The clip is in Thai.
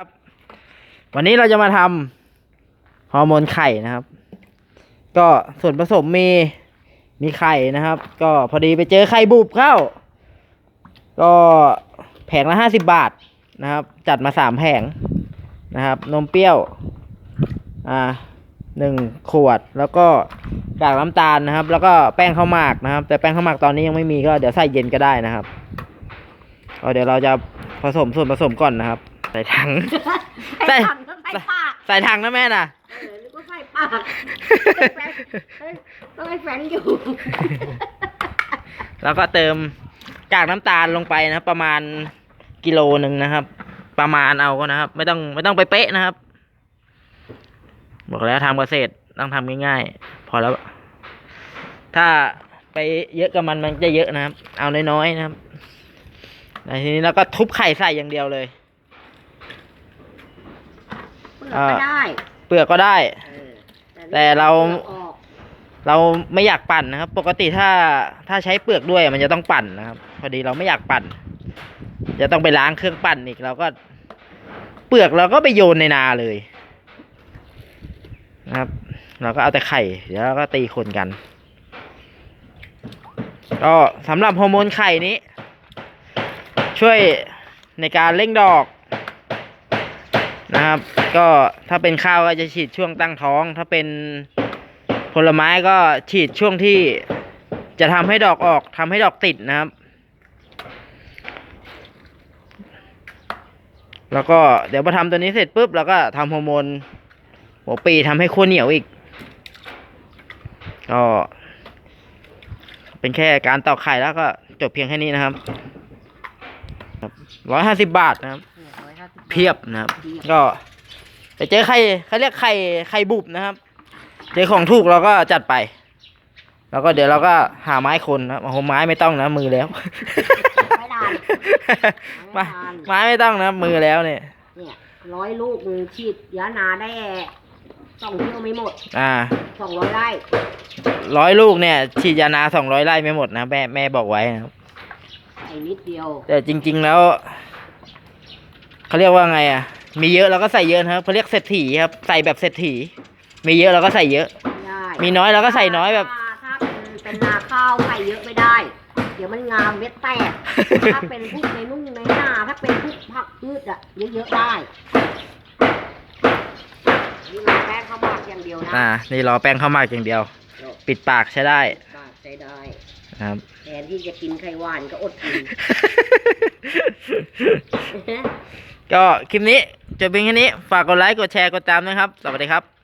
ครับวันนี้เราจะมาทำฮอร์โมนไข่นะครับ ก็ส่วนผสมมีมีไข่นะครับ ก็พอดีไปเจอไข่บุบเข้า ก็แผงละห้าสิบบาทนะครับ จัดมาสามแผงนะครับ นมเปรี้ยวอ่าหนึ่งขวดแล้วก็กากน้ำตาลนะครับ แล้วก็แป้งข้าวหมากนะครับ แต่แป้งข้าวหมากตอนนี้ยังไม่มีก็เดี๋ยวใส่เย็นก็ได้นะครับก็เดี๋ยวเราจะผสมส่วนผสมก่อนนะครับ ส่ถัง ใส่ถังก็ใส่ปากใส่ถังนะแม่น่ะ เออนึกว่าใส่ปากเฮ้ยต้องให้แฟนอยู่ แล้วก็เติมกากน้ำตาลลงไปนะครับ ประมาณกิโลหนึ่งนะครับ ประมาณเอาก็นะครับ ไม่ต้องไม่ต้องไปเป๊ะนะครับ บอกแล้วทำเกษตรต้องทำง่ายๆ พอแล้ว ถ้าไปเยอะกับมันมันจะเยอะนะครับ เอาน้อยๆนะครับในทีนี้เราก็ทุบไข่ใส่อย่างเดียวเลยเป ลือกก็ได้เปลือกก็ได้ เออแต่เราปลือกออกเราไม่อยากปั่นนะครับ ปกติถ้าถ้าใช้เปลือกด้วยมันจะต้องปั่นนะครับ พอดีเราไม่อยากปั่น จะต้องไปล้างเครื่องปั่นอีกเราก็ เปลือกเราก็ไปโยนในนาเลย นะครับ เราก็เอาแต่ไข่เดี๋ยวเราก็ตีคนกัน ก็สำหรับฮอร์โมนไข่นี้ ช่วยในการเร่งดอก นะครับ ก็ถ้าเป็นข้าวก็จะฉีดช่วงตั้งท้อง ถ้าเป็นผลไม้ก็ฉีดช่วงที่จะทำให้ดอกออกทำให้ดอกติดนะครับ แล้วก็เดี๋ยวพอทำตัวนี้เสร็จปุ๊บเราก็ทำฮอร์โมนหัวปีทำให้ขั้วเหนียวอีก ก็ เป็นแค่การตอกไข่แล้วก็จบเพียงแค่นี้นะครับร้อยห้าสิบบาทนะครับ เพียบนะครับ ก็ไปเจอไข่เขาเรียกไข่ไข่บุบนะครับ เจอของถูกเราก็จัดไป แล้วก็เดี๋ยวเราก็หาไม้คนนะโอ้โหไม้ไม่ต้องนะมือแล้ว ไม่ได้ไม้ไม้ไม่ต้องนะมือแล้วเนี่ยเนี่ยร้อยลูกมึงฉีดยานาได้สองเที่ยวไม่หมด อ่าสองร้อยไร่ร้อยลูกเนี่ย ฉีดยานาสองร้อยไร่ไม่หมดนะแม่แม่บอกไว้นะครับไอ้นิดเดียว แต่จริง ๆแล้ว เขาเรียกว่าไงอะ มีเยอะเราก็ใส่เยอะนะครับเขาเรียกเศรษฐีครับ ใส่แบบเศรษฐี มีเยอะเราก็ใส่เยอะไม่ได้มีน้อยเราก็ใส่น้อยแบบ ถ้าถ้าเป็นเป็นนาข้าวใส่เยอะไม่ได้ เดี๋ยวมันงามเม็ดแตก ถ้าเป็นพวกในนุ่งในหน้า ถ้าเป็นพวกผักพืชอะเยอะๆได้นี่เราแป้งข้าวหมากอย่างเดียวนะอ่า นี่รอแป้งข้าวหมากอย่างเดียว ปิดปากใช้ได้ปากใช้ได้ นะครับ แทนที่จะกินไข่หวานก็อดกิน ก็คลิปนี้จบเพียงแค่นี้ ฝากกดไลค์ กดแชร์ กดตามนะครับ สวัสดีครับ